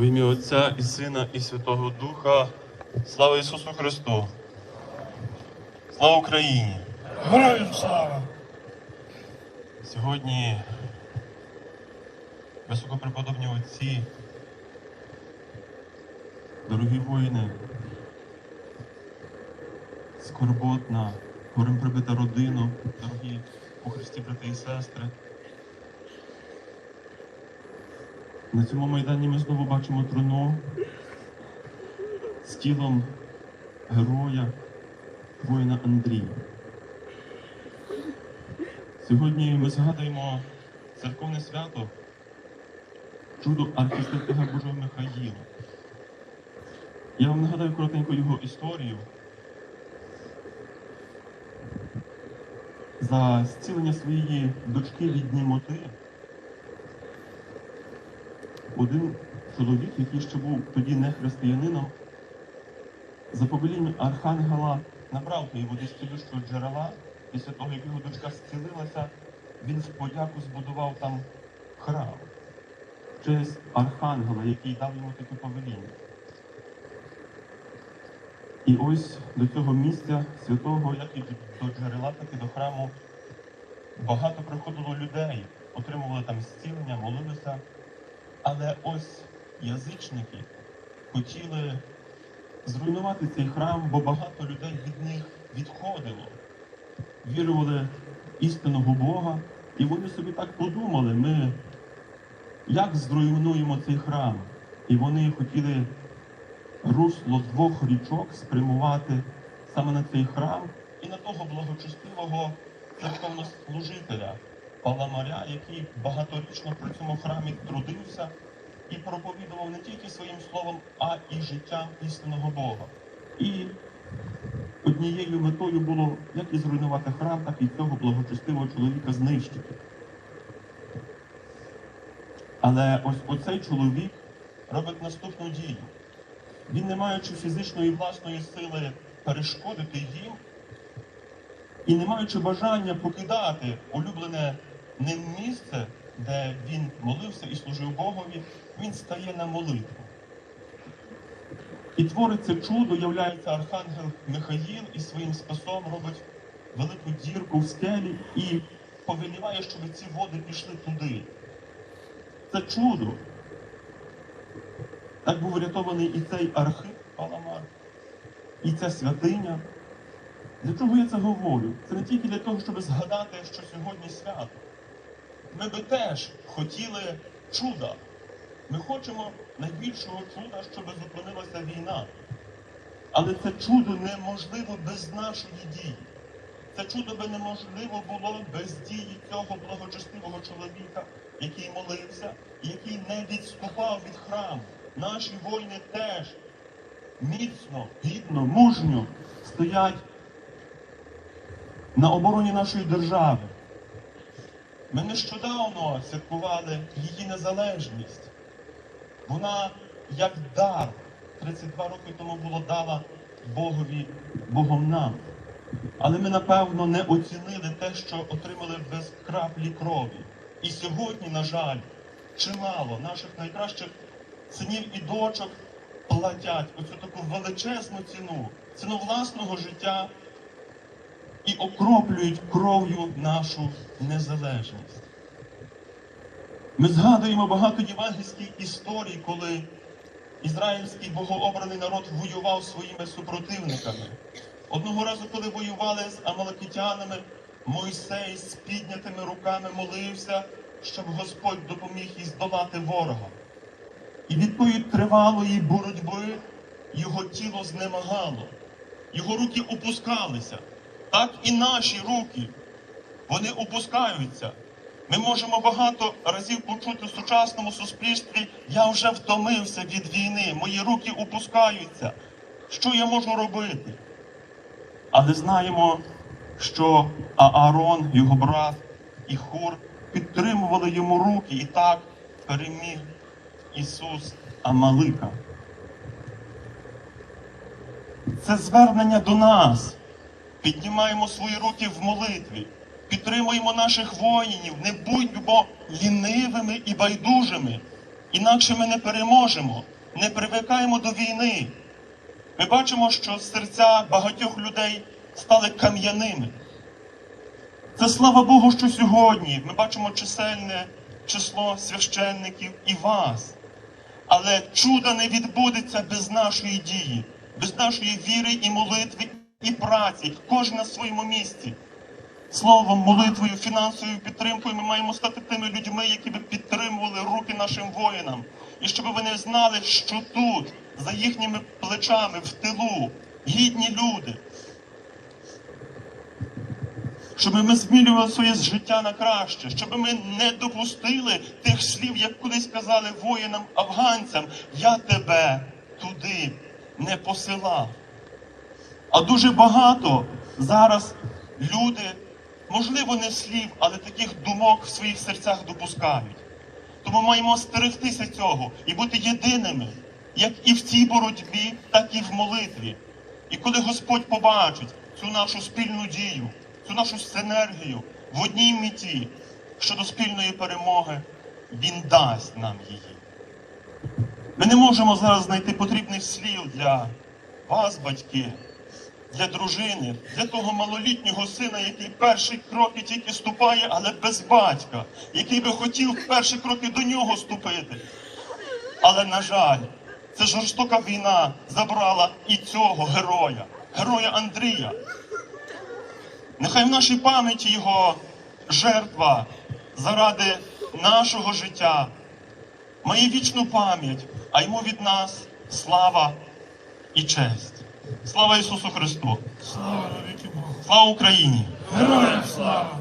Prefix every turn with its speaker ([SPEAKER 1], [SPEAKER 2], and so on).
[SPEAKER 1] В ім'я Отця і Сина, і Святого Духа. Слава Ісусу Христу! Слава Україні!
[SPEAKER 2] Героям слава!
[SPEAKER 1] Сьогодні високопреподобні отці, дорогі воїни, скорботна, горем прибита родина, дорогі у Христі брати і сестри. На цьому майдані ми знову бачимо труну з тілом героя, воїна Андрія. Сьогодні ми згадуємо церковне свято чудо архістратига Божого Михаїла. Я вам нагадаю коротенько його історію. За зцілення своєї дочки від німоти один чоловік, який ще був тоді не християнином, за повелінням Архангела набрав тієї води з цілющого джерела, після того, як його дочка зцілилася, він в подяку збудував там храм честь Архангела, який дав йому таке повеління. І ось до цього місця святого, як і до джерела, так і до храму, багато приходило людей, отримували там зцілення, молилися. Але ось язичники хотіли зруйнувати цей храм, бо багато людей від них відходило, вірували в істинного Бога, і вони собі так подумали, ми як зруйнуємо цей храм? І вони хотіли русло двох річок спрямувати саме на цей храм і на того благочестивого церковнослужителя Паламаря, який багаторічно при цьому храмі трудився і проповідував не тільки своїм словом, а і життям істинного Бога. І однією метою було як і зруйнувати храм, так і цього благочестивого чоловіка знищити. Але ось оцей чоловік робить наступну дію. Він, не маючи фізичної власної сили перешкодити їм, і не маючи бажання покидати улюблене ним місце, де він молився і служив Богові, він стає на молитву. І твориться чудо, являється архангел Михаїл і своїм спасом робить велику дірку в скелі і повеліває, щоб ці води пішли туди. Це чудо. Так був врятований і цей архип Паламар, і ця святиня. Для чого я це говорю? Це не тільки для того, щоб згадати, що сьогодні свято. Ми би теж хотіли чуда. Ми хочемо найбільшого чуда, щоб зупинилася війна. Але це чудо неможливо без нашої дії. Це чудо би неможливо було без дії цього благочестивого чоловіка, який молився, який не відступав від храму. Наші воїни теж міцно, гідно, мужньо стоять на обороні нашої держави. Ми нещодавно святкували її незалежність. Вона як дар 32 роки тому було дала Богові Богом нам. Але ми, напевно, не оцінили те, що отримали без краплі крові. І сьогодні, на жаль, чимало наших найкращих синів і дочок платять оцю таку величезну ціну, ціну власного життя і окроплюють кров'ю нашу незалежність. Ми згадуємо багато євангельських історій, коли ізраїльський богообраний народ воював своїми супротивниками. Одного разу, коли воювали з амалакитянами, Мойсей з піднятими руками молився, щоб Господь допоміг їй здолати ворога. І від тої тривалої боротьби його тіло знемагало, його руки опускалися. Так і наші руки, вони опускаються. Ми можемо багато разів почути в сучасному суспільстві, я вже втомився від війни, мої руки опускаються. Що я можу робити? Але знаємо, що Аарон, його брат і Хур підтримували йому руки і так переміг Ісус Амалика. Це звернення до нас. Піднімаємо свої руки в молитві, підтримуємо наших воїнів, не будьмо лінивими і байдужими. Інакше ми не переможемо, не привикаємо до війни. Ми бачимо, що серця багатьох людей стали кам'яними. Це слава Богу, що сьогодні ми бачимо чисельне число священників і вас. Але чудо не відбудеться без нашої дії, без нашої віри і молитви і праці, кожен на своєму місці. Словом, молитвою, фінансовою підтримкою ми маємо стати тими людьми, які би підтримували руки нашим воїнам. І щоб вони знали, що тут, за їхніми плечами, в тилу, гідні люди. Щоб ми змінювали своє життя на краще, щоб ми не допустили тих слів, як колись казали воїнам афганцям, я тебе туди не посилав. А дуже багато зараз люди, можливо, не слів, але таких думок в своїх серцях допускають. Тому маємо стерегтися цього і бути єдиними, як і в цій боротьбі, так і в молитві. І коли Господь побачить цю нашу спільну дію, цю нашу синергію в одній меті щодо спільної перемоги, Він дасть нам її. Ми не можемо зараз знайти потрібних слів для вас, батьки, для дружини, для того малолітнього сина, який перші кроки тільки ступає, але без батька, який би хотів перші кроки до нього ступити. Але, на жаль, ця жорстока війна забрала і цього героя, героя Андрія. Нехай в нашій пам'яті його жертва заради нашого життя має вічну пам'ять, а йому від нас слава і честь. Слава Ісусу Христу!
[SPEAKER 2] Слава.
[SPEAKER 1] Слава Україні!
[SPEAKER 2] Героям слава!